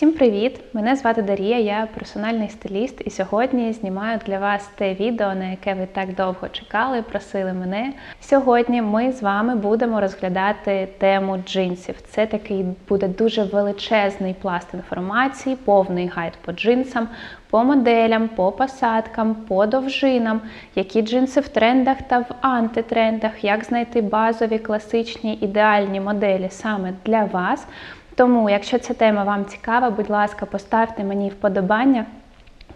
Всім привіт! Мене звати Дарія, я персональний стиліст, і сьогодні знімаю для вас те відео, на яке ви так довго чекали, просили мене. Сьогодні ми з вами будемо розглядати тему джинсів. Це такий буде дуже величезний пласт інформації, повний гайд по джинсам, по моделям, по посадкам, по довжинам, які джинси в трендах та в антитрендах, як знайти базові класичні ідеальні моделі саме для вас. Тому, якщо ця тема вам цікава, будь ласка, поставте мені вподобання.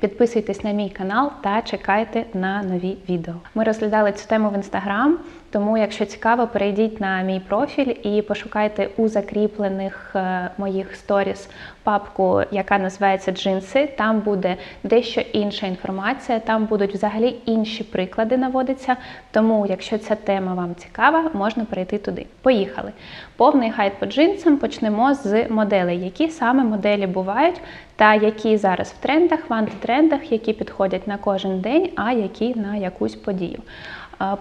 Підписуйтесь на мій канал та чекайте на нові відео. Ми розглядали цю тему в інстаграм, тому, якщо цікаво, перейдіть на мій профіль і пошукайте у закріплених е, моїх сторіс папку, яка називається джинси. Там буде дещо інша інформація, там будуть взагалі інші приклади наводиться. Тому, якщо ця тема вам цікава, можна перейти туди. Поїхали. Повний гайд по джинсам почнемо з моделей, які саме моделі бувають, та які зараз в трендах, в антитрендах, які підходять на кожен день, а які на якусь подію.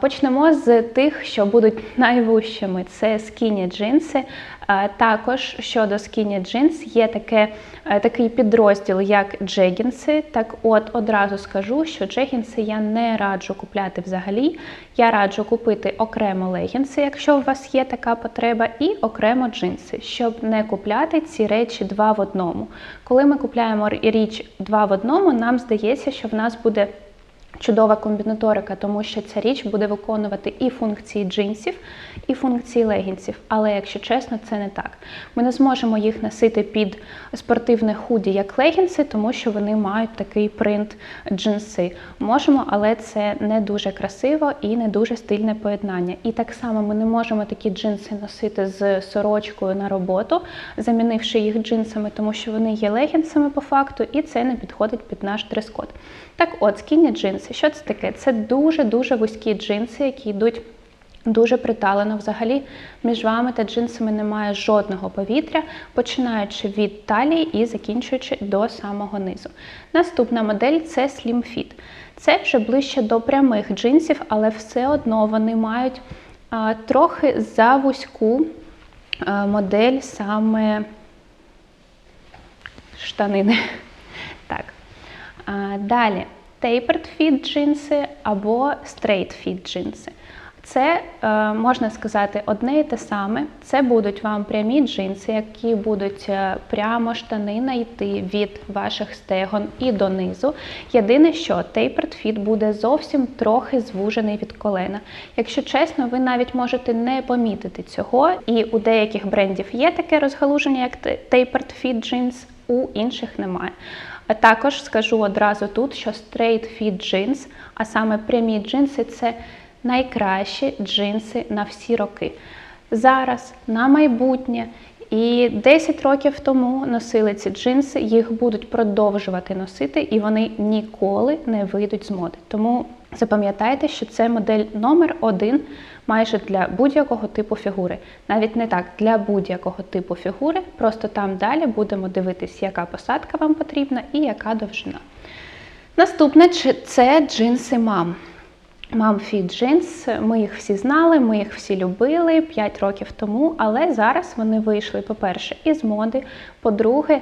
Почнемо з тих, що будуть найвищими. Це скіні джинси. Також щодо скіні джинс є таке, такий підрозділ, як джегінси. Так от одразу скажу, що джегінси я не раджу купляти взагалі. Я раджу купити окремо легінси, якщо у вас є така потреба, і окремо джинси, щоб не купляти ці речі два в одному. Коли ми купляємо річ два в одному, нам здається, що в нас буде чудова комбінаторика, тому що ця річ буде виконувати і функції джинсів, і функції легінсів. Але, якщо чесно, це не так. Ми не зможемо їх носити під спортивне худі, як легінси, тому що вони мають такий принт джинси. Можемо, але це не дуже красиво і не дуже стильне поєднання. І так само ми не можемо такі джинси носити з сорочкою на роботу, замінивши їх джинсами, тому що вони є легінсами по факту, і це не підходить під наш дрес-код. Так от, скінні джинси, що це таке? Це дуже-дуже вузькі джинси, які йдуть дуже приталено. Взагалі, між вами та джинсами немає жодного повітря, починаючи від талії і закінчуючи до самого низу. Наступна модель це Slim Fit. Це вже ближче до прямих джинсів, але все одно вони мають а, трохи завузьку а, модель саме штанини. Далі tapered fit джинси або straight fit джинси. Це, е, можна сказати, одне і те саме. Це будуть вам прямі джинси, які будуть е, прямо штанина йти від ваших стегон і донизу. Єдине, що tapered fit буде зовсім трохи звужений від колена. Якщо чесно, ви навіть можете не помітити цього. І у деяких брендів є таке розгалуження, як tapered fit jeans, у інших немає. А також скажу одразу тут, що straight fit jeans, а саме прямі джинси це найкращі джинси на всі роки. Зараз, на майбутнє. І 10 років тому носили ці джинси, їх будуть продовжувати носити, і вони ніколи не вийдуть з моди. Тому запам'ятайте, що це модель номер один майже для будь-якого типу фігури. Навіть не так, для будь-якого типу фігури. Просто там далі будемо дивитись, яка посадка вам потрібна і яка довжина. Наступне це джинси мам. Fit Jeans, ми їх всі знали, ми їх всі любили 5 років тому, але зараз вони вийшли, по-перше, із моди. По-друге,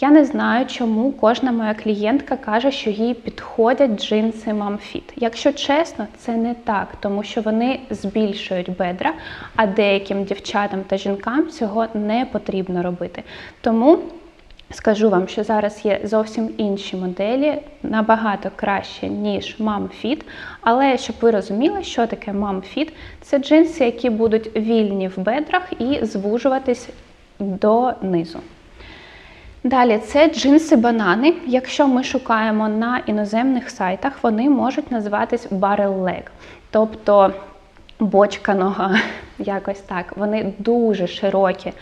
я не знаю, чому кожна моя клієнтка каже, що їй підходять джинси Fit. Якщо чесно, це не так, тому що вони збільшують бедра, а деяким дівчатам та жінкам цього не потрібно робити. Тому Скажу вам, що зараз є зовсім інші моделі, набагато краще, ніж Fit. Але щоб ви розуміли, що таке Fit, це джинси, які будуть вільні в бедрах і звужуватись донизу. Далі це джинси-банани. Якщо ми шукаємо на іноземних сайтах, вони можуть називатись barrel leg, тобто бочка нога, якось так. Вони дуже широкі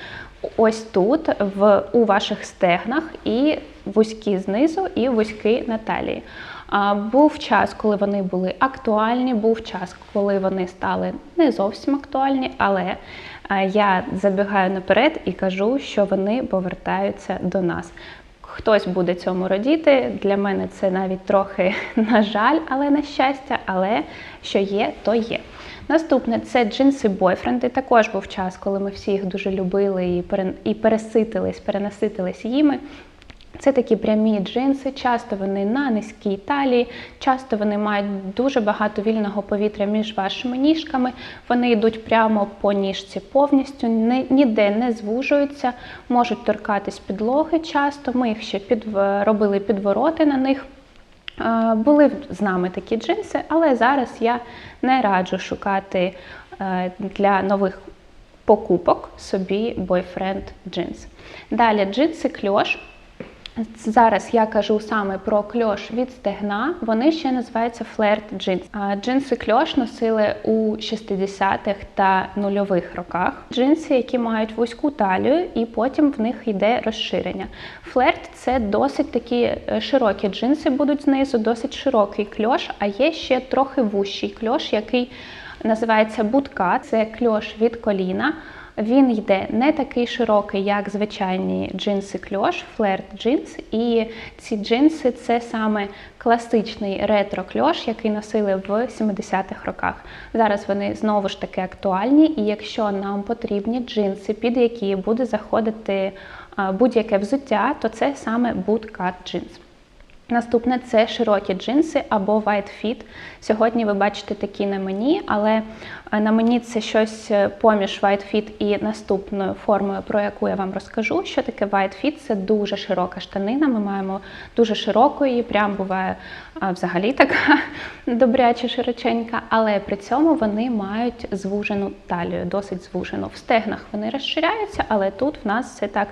ось тут, в, у ваших стегнах, і вузькі знизу, і вузькі на талії. А, Був час, коли вони були актуальні, був час, коли вони стали не зовсім актуальні, але я забігаю наперед і кажу, що вони повертаються до нас. Хтось буде цьому радіти. Для мене це навіть трохи на жаль, але на щастя, але що є, то є. Наступне це джинси бойфренди. Також був час, коли ми всі їх дуже любили і переситились, перенаситились їми. Це такі прямі джинси, часто вони на низькій талії, часто вони мають дуже багато вільного повітря між вашими ніжками. Вони йдуть прямо по ніжці повністю, ніде не звужуються, можуть торкатись підлоги часто. Ми їх ще під, робили підвороти на них. Були з нами такі джинси, але зараз я не раджу шукати е, для нових покупок собі бойфренд джинс. Далі джинси кльош. Зараз я кажу саме про кльош від стегна. Вони ще називаються флерт джинс. Джинси кльош носили у 60-х та нульових роках. Джинси, які мають вузьку талію, і потім в них йде розширення. Флерт це досить такі е, широкі джинси, будуть знизу, досить широкий кльош, а є ще трохи вущий кльош, який називається будка. Це кльош від коліна. Він йде не такий широкий, як звичайні джинси кльош, флерт джинс. І ці джинси це саме класичний ретро-кльош, який носили в 70-х роках. Зараз вони знову ж таки актуальні, і якщо нам потрібні джинси, під які буде заходити будь-яке взуття, то це саме bootcut джинс. Наступне це широкі джинси або white fit. Сьогодні ви бачите такі на мені, але е, на мені це щось е, поміж white fit і наступною формою, про яку я вам розкажу. Що таке white fit? Це дуже широка штанина. Ми маємо дуже широку її, прям буває взагалі така добряча широченька, але при цьому вони мають звужену талію, досить звужену. В стегнах вони розширяються, але тут в нас все так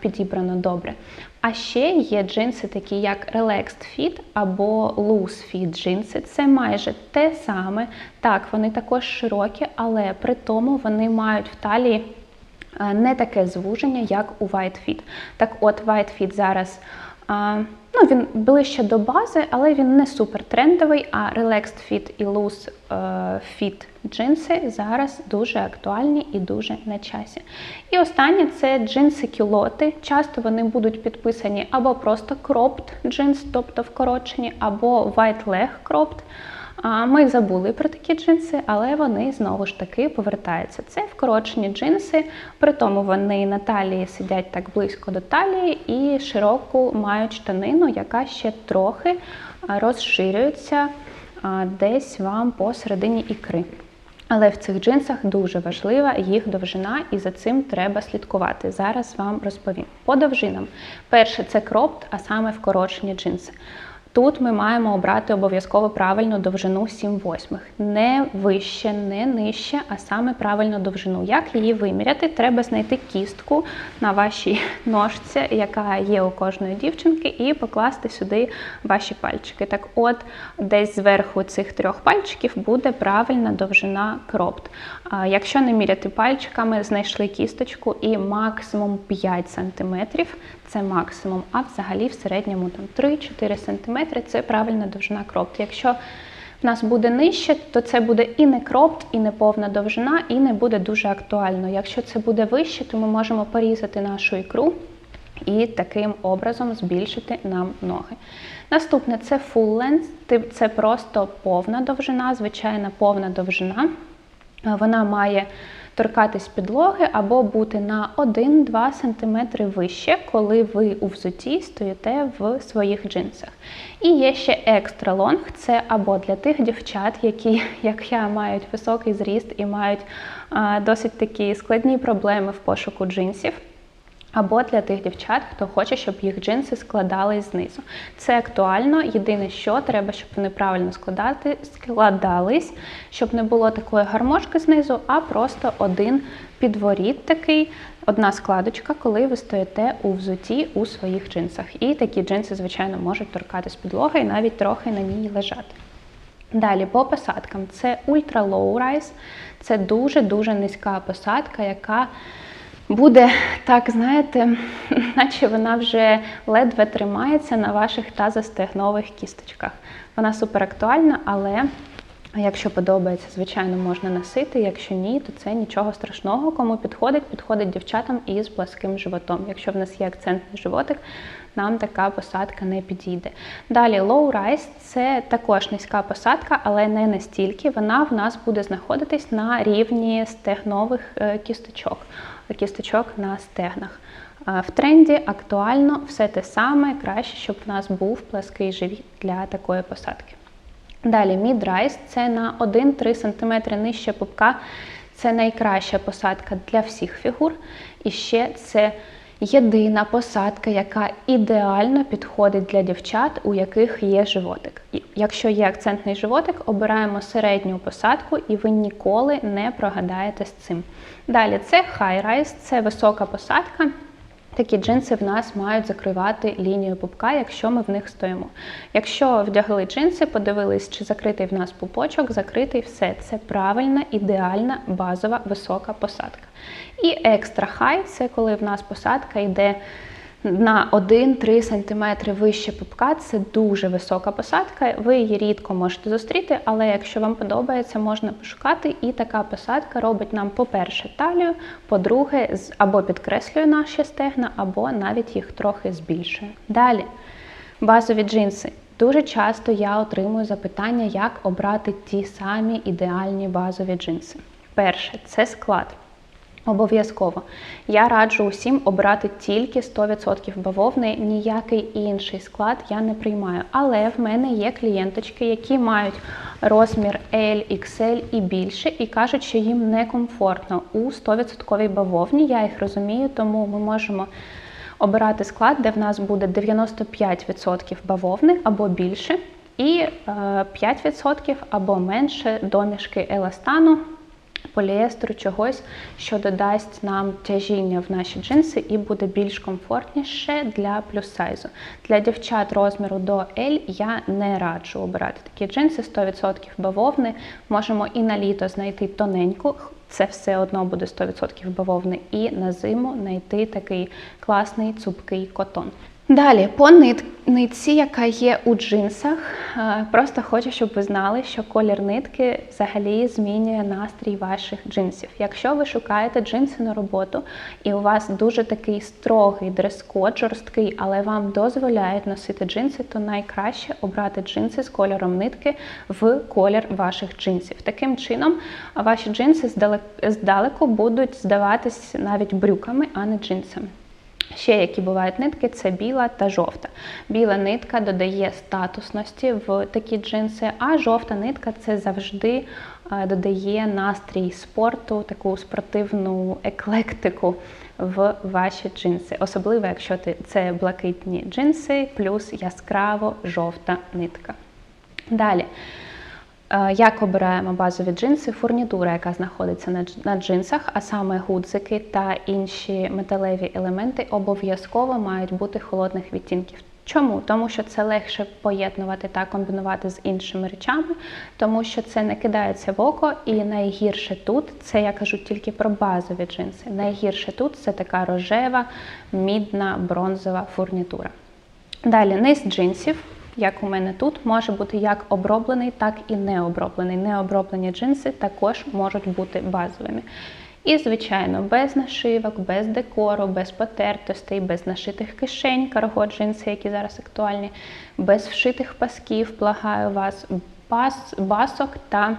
підібрано добре. А ще є джинси, такі як Relaxed Fit або Loose Fit джинси. Це майже те саме. Так, вони також широкі, але при тому вони мають в талії е, не таке звуження, як у White Fit. Так от, White Fit зараз. Ну, Він ближче до бази, але він не супер трендовий, а Relaxed Fit і Loose е, Fit джинси зараз дуже актуальні і дуже на часі. І останнє це джинси-кілоти. Часто вони будуть підписані або просто cropped джинс, тобто вкорочені, або white leg cropped. Ми забули про такі джинси, але вони знову ж таки повертаються. Це вкорочені джинси, при тому вони на талії сидять так близько до талії і широку мають штанину, яка ще трохи розширюється десь вам посередині ікри. Але в цих джинсах дуже важлива їх довжина, і за цим треба слідкувати. Зараз вам розповім. По довжинам. Перше це кропт, а саме вкорочені джинси. Тут ми маємо обрати обов'язково правильну довжину 7 восьмих. Не вище, не нижче, а саме правильну довжину. Як її виміряти? Треба знайти кістку на вашій ножці, яка є у кожної дівчинки, і покласти сюди ваші пальчики. Так от, десь зверху цих трьох пальчиків буде правильна довжина кропт. Якщо не міряти пальчиками, знайшли кісточку і максимум 5 см це максимум, а взагалі в середньому там 3-4 см це правильна довжина кропт. Якщо в нас буде нижче, то це буде і не кропт, і не повна довжина, і не буде дуже актуально. Якщо це буде вище, то ми можемо порізати нашу ікру і таким образом збільшити нам ноги. Наступне це full length, це просто повна довжина, звичайна повна довжина. Вона має торкатись підлоги або бути на 1-2 см вище, коли ви у взуті стоїте в своїх джинсах. І є ще екстра лонг, це або для тих дівчат, які, як я, мають високий зріст і мають а, досить такі складні проблеми в пошуку джинсів. Або для тих дівчат, хто хоче, щоб їх джинси складались знизу. Це актуально. Єдине, що треба, щоб вони правильно складати, складались, щоб не було такої гармошки знизу, а просто один підворіт такий, одна складочка, коли ви стоїте у взуті у своїх джинсах. І такі джинси, звичайно, можуть торкатись підлоги і навіть трохи на ній лежати. Далі по посадкам це Rise, це дуже-дуже низька посадка, яка буде так, знаєте, наче вона вже ледве тримається на ваших тазостегнових кісточках. Вона супер актуальна, але якщо подобається, звичайно, можна носити. Якщо ні, то це нічого страшного. Кому підходить, підходить дівчатам із пласким животом. Якщо в нас є акцентний животик, нам така посадка не підійде. Далі low rise це також низька посадка, але не настільки. Вона в нас буде знаходитись на рівні стегнових е, кісточок кісточок на стегнах. В тренді актуально все те саме, краще, щоб в нас був плаский живіт для такої посадки. Далі мідрайс це на 1-3 см нижче пупка. Це найкраща посадка для всіх фігур. І ще це єдина посадка, яка ідеально підходить для дівчат, у яких є животик. Якщо є акцентний животик, обираємо середню посадку, і ви ніколи не прогадаєте з цим. Далі це high-rise, це висока посадка. Такі джинси в нас мають закривати лінію пупка, якщо ми в них стоїмо. Якщо вдягли джинси, подивились, чи закритий в нас пупочок, закритий все. Це правильна, ідеальна, базова висока посадка. І екстра хай це коли в нас посадка йде на 1-3 см вище пупка. Це дуже висока посадка. Ви її рідко можете зустріти, але якщо вам подобається, можна пошукати. І така посадка робить нам, по-перше, талію, по-друге, або підкреслює наші стегна, або навіть їх трохи збільшує. Далі базові джинси. Дуже часто я отримую запитання, як обрати ті самі ідеальні базові джинси. Перше це склад. Обов'язково. Я раджу усім обрати тільки 100% бавовни, ніякий інший склад я не приймаю. Але в мене є клієнточки, які мають розмір L, XL і більше, і кажуть, що їм некомфортно у 100% бавовні. Я їх розумію, тому ми можемо обирати склад, де в нас буде 95% бавовни або більше, і е, 5% або менше домішки еластану поліестеру чогось, що додасть нам тяжіння в наші джинси і буде більш комфортніше для плюс-сайзу. Для дівчат розміру до L я не раджу обирати такі джинси 100% бавовни. Можемо і на літо знайти тоненьку, це все одно буде 100% бавовни, і на зиму знайти такий класний цупкий котон. Далі, по нит- нитці, яка є у джинсах, е, просто хочу, щоб ви знали, що колір нитки взагалі змінює настрій ваших джинсів. Якщо ви шукаєте джинси на роботу і у вас дуже такий строгий дрес-код, жорсткий, але вам дозволяють носити джинси, то найкраще обрати джинси з кольором нитки в колір ваших джинсів. Таким чином, ваші джинси здалек- здалеку будуть здаватись навіть брюками, а не джинсами. Ще які бувають нитки, це біла та жовта. Біла нитка додає статусності в такі джинси, а жовта нитка це завжди е, додає настрій спорту, таку спортивну еклектику в ваші джинси. Особливо, якщо це блакитні джинси плюс яскраво жовта нитка. Далі. Е, Як обираємо базові джинси? Фурнітура, яка знаходиться на дж- на джинсах, а саме гудзики та інші металеві елементи, обов'язково мають бути холодних відтінків. Чому? Тому що це легше поєднувати та комбінувати з іншими речами, тому що це не кидається в око, і найгірше тут це я кажу тільки про базові джинси. Найгірше тут це така рожева, мідна, бронзова фурнітура. Далі низ джинсів, як у мене тут, може бути як оброблений, так і необроблений. Необроблені джинси також можуть бути базовими. І, звичайно, без нашивок, без декору, без потертостей, без нашитих кишень, карго джинси, які зараз актуальні, без вшитих пасків, благаю вас, бас, басок та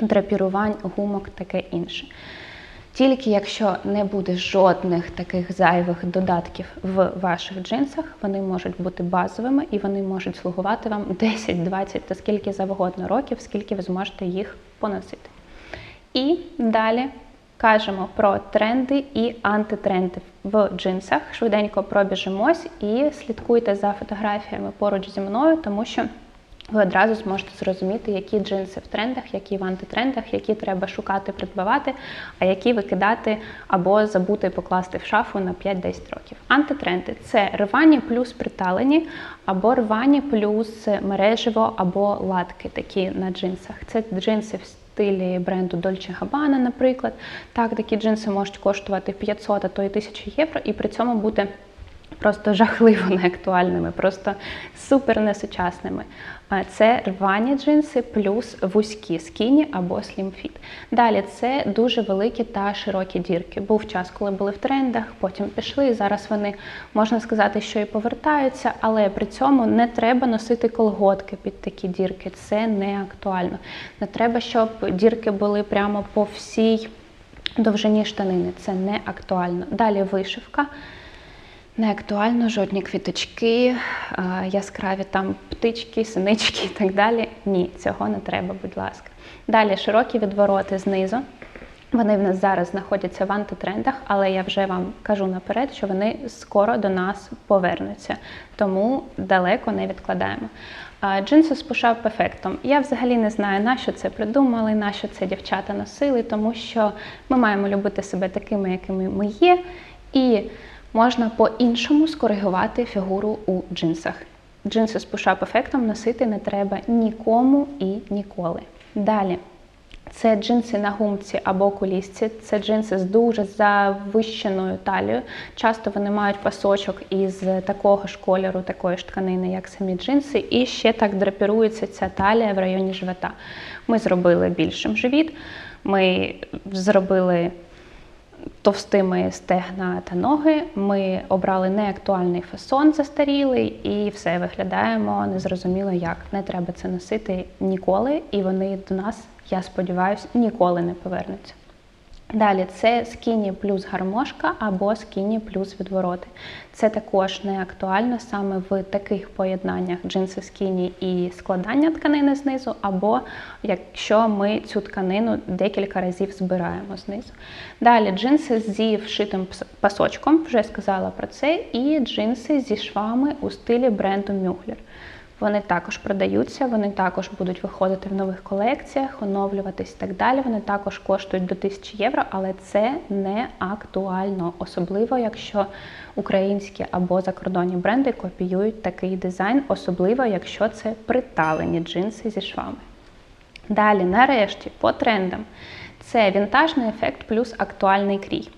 драпірувань, гумок, таке інше. Тільки якщо не буде жодних таких зайвих додатків в ваших джинсах, вони можуть бути базовими і вони можуть слугувати вам 10, 20 та скільки завгодно років, скільки ви зможете їх поносити. І далі кажемо про тренди і антитренди в джинсах. Швиденько пробіжимось і слідкуйте за фотографіями поруч зі мною, тому що ви одразу зможете зрозуміти, які джинси в трендах, які в антитрендах, які треба шукати, придбавати, а які викидати або забути покласти в шафу на 5-10 років. Антитренди це рвані плюс приталені, або рвані плюс мережево або латки такі на джинсах. Це джинси в стилі бренду Dolce Gabbana, наприклад. Так, такі джинси можуть коштувати 500, а то й 1000 євро, і при цьому бути просто жахливо неактуальними, просто супер несучасними. Це рвані джинси плюс вузькі скіні або слімфіт. Далі це дуже великі та широкі дірки. Був час, коли були в трендах, потім пішли. Зараз вони можна сказати, що і повертаються, але при цьому не треба носити колготки під такі дірки. Це не актуально. Не треба, щоб дірки були прямо по всій довжині штанини. Це не актуально. Далі вишивка. Не актуально жодні квіточки, е, яскраві там птички, синички і так далі. Ні, цього не треба, будь ласка. Далі широкі відвороти знизу. Вони в нас зараз знаходяться в антитрендах, але я вже вам кажу наперед, що вони скоро до нас повернуться, тому далеко не відкладаємо. Джинси з пушап ефектом. Я взагалі не знаю, на що це придумали, на що це дівчата носили, тому що ми маємо любити себе такими, якими ми є, і можна по-іншому скоригувати фігуру у джинсах. Джинси з пушап ефектом носити не треба нікому і ніколи. Далі. Це джинси на гумці або кулісці, це джинси з дуже завищеною талією. Часто вони мають пасочок із такого ж кольору, такої ж тканини, як самі джинси, і ще так драпірується ця талія в районі живота. Ми зробили більшим живіт, ми зробили товстими стегна та ноги. Ми обрали неактуальний фасон застарілий і все виглядаємо незрозуміло як. Не треба це носити ніколи, і вони до нас, я сподіваюся, ніколи не повернуться. Далі це скіні плюс гармошка або скіні плюс відвороти. Це також не актуально саме в таких поєднаннях джинси скіні і складання тканини знизу, або якщо ми цю тканину декілька разів збираємо знизу. Далі джинси зі вшитим пасочком, вже сказала про це, і джинси зі швами у стилі бренду Мюглер. Вони також продаються, вони також будуть виходити в нових колекціях, оновлюватись і так далі. Вони також коштують до 1000 євро, але це не актуально, особливо якщо українські або закордонні бренди копіюють такий дизайн, особливо якщо це приталені джинси зі швами. Далі, нарешті, по трендам, це вінтажний ефект плюс актуальний крій.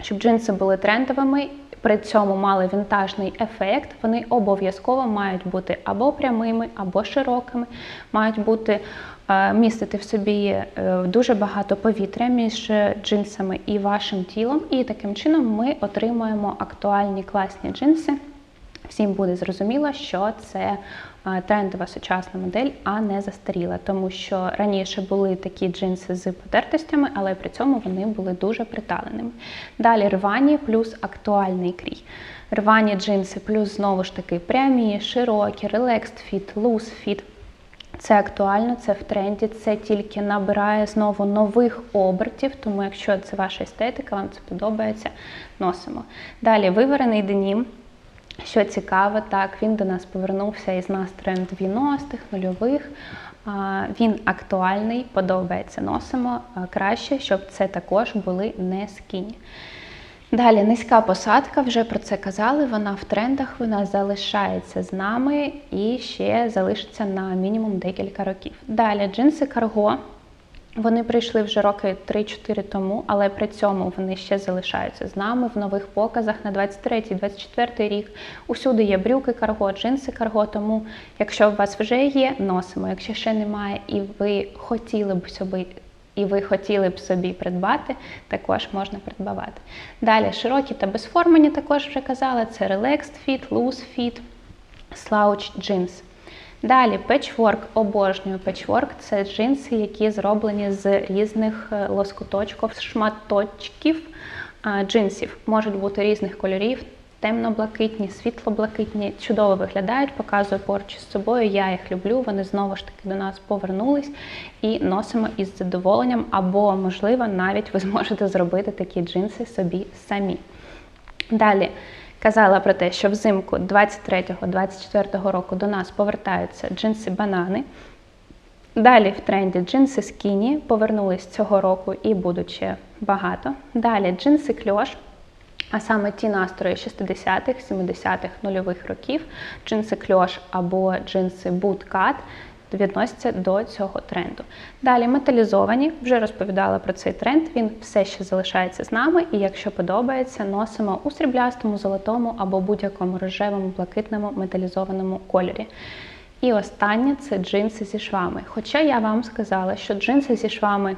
Щоб джинси були трендовими, при цьому мали вінтажний ефект, вони обов'язково мають бути або прямими, або широкими, мають бути е, містити в собі е, дуже багато повітря між джинсами і вашим тілом. І таким чином ми отримаємо актуальні класні джинси. Всім буде зрозуміло, що це трендова сучасна модель, а не застаріла, тому що раніше були такі джинси з потертостями, але при цьому вони були дуже приталеними. Далі рвані плюс актуальний крій. Рвані джинси, плюс знову ж таки прямі, широкі, relaxed fit, loose fit. Це актуально, це в тренді, це тільки набирає знову нових обертів, тому якщо це ваша естетика, вам це подобається, носимо. Далі виварений денім. Що цікаво, так, він до нас повернувся із настроєм 90-х, нульових. Він актуальний, подобається, носимо краще, щоб це також були не скіні. Далі низька посадка, вже про це казали, вона в трендах, вона залишається з нами і ще залишиться на мінімум декілька років. Далі джинси карго. Вони прийшли вже роки 3-4 тому, але при цьому вони ще залишаються з нами в нових показах на 23-24 рік. Усюди є брюки, карго, джинси карго. Тому, якщо у вас вже є, носимо. Якщо ще немає, і ви хотіли б собі. І ви хотіли б собі придбати, також можна придбавати. Далі широкі та безформані, також вже казала, це Relaxed Fit, Loose Fit, Slouch Jeans. Далі печворк, обожнюю печворк це джинси, які зроблені з різних е, лоскуточків, шматочків джинсів. Можуть бути різних кольорів, темно-блакитні, світло-блакитні, чудово виглядають, показую поруч з собою. Я їх люблю, вони знову ж таки до нас повернулись і носимо із задоволенням, або, можливо, навіть ви зможете зробити такі джинси собі самі. Далі казала про те, що взимку 23-24 року до нас повертаються джинси-банани. Далі в тренді джинси скіні повернулись цього року і будуть ще багато. Далі джинси кльош, а саме ті настрої 60-х, 70-х, нульових років, джинси кльош або джинси буткат відносяться до цього тренду. Далі металізовані, вже розповідала про цей тренд, він все ще залишається з нами, і якщо подобається, носимо у сріблястому, золотому або будь-якому рожевому, блакитному металізованому кольорі. І останнє це джинси зі швами. Хоча я вам сказала, що джинси зі швами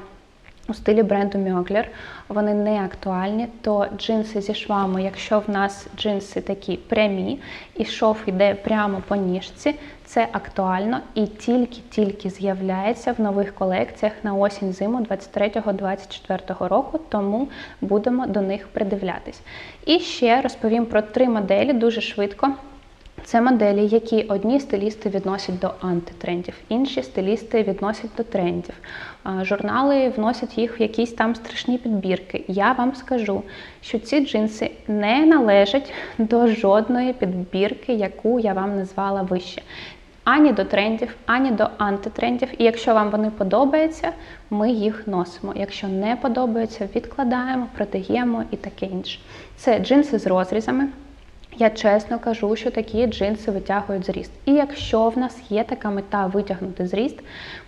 у стилі бренду Мьоглер. Вони не актуальні, то джинси зі швами, якщо в нас джинси такі прямі, і шов йде прямо по ніжці, це актуально і тільки-тільки з'являється в нових колекціях на осінь-зиму 23-24 року, тому будемо до них придивлятись. І ще розповім про три моделі дуже швидко. Це моделі, які одні стилісти відносять до антитрендів, інші стилісти відносять до трендів. Журнали вносять їх в якісь там страшні підбірки. Я вам скажу, що ці джинси не належать до жодної підбірки, яку я вам назвала вище. Ані до трендів, ані до антитрендів. І якщо вам вони подобаються, ми їх носимо. Якщо не подобаються, відкладаємо, продаємо і таке інше. Це джинси з розрізами. Я чесно кажу, що такі джинси витягують зріст. І якщо в нас є така мета витягнути зріст,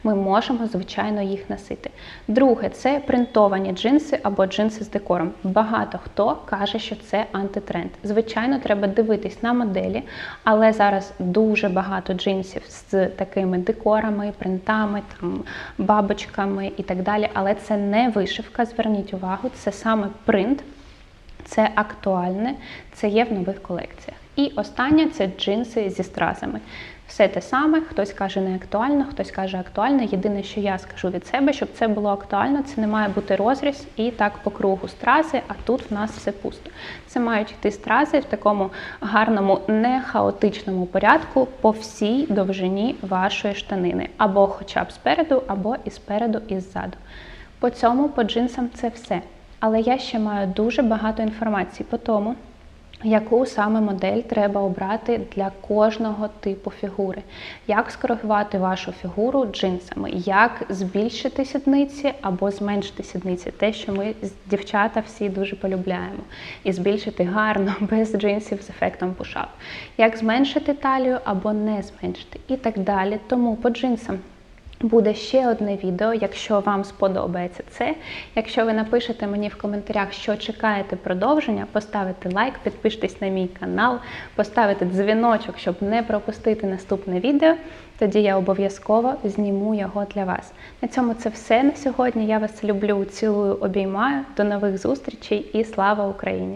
ми можемо, звичайно, їх носити. Друге, це принтовані джинси або джинси з декором. Багато хто каже, що це антитренд. Звичайно, треба дивитись на моделі, але зараз дуже багато джинсів з такими декорами, принтами, там, бабочками і так далі. Але це не вишивка, зверніть увагу, це саме принт. Це актуальне, це є в нових колекціях. І останнє це джинси зі стразами. Все те саме, хтось каже не актуально, хтось каже актуально. Єдине, що я скажу від себе, щоб це було актуально, це не має бути розріз і так по кругу стрази, а тут в нас все пусто. Це мають йти стрази в такому гарному, не хаотичному порядку по всій довжині вашої штанини, або хоча б спереду, або і спереду, і ззаду. По цьому, по джинсам, це все. Але я ще маю дуже багато інформації по тому, яку саме модель треба обрати для кожного типу фігури, як скоригувати вашу фігуру джинсами, як збільшити сідниці або зменшити сідниці, те, що ми дівчата всі дуже полюбляємо, і збільшити гарно без джинсів з ефектом пушап, як зменшити талію або не зменшити, і так далі. Тому по джинсам. Буде ще одне відео, якщо вам сподобається це. Якщо ви напишете мені в коментарях, що чекаєте продовження, поставите лайк, підпишитесь на мій канал, поставите дзвіночок, щоб не пропустити наступне відео. Тоді я обов'язково зніму його для вас. На цьому це все на сьогодні. Я вас люблю, цілую, обіймаю. До нових зустрічей і слава Україні!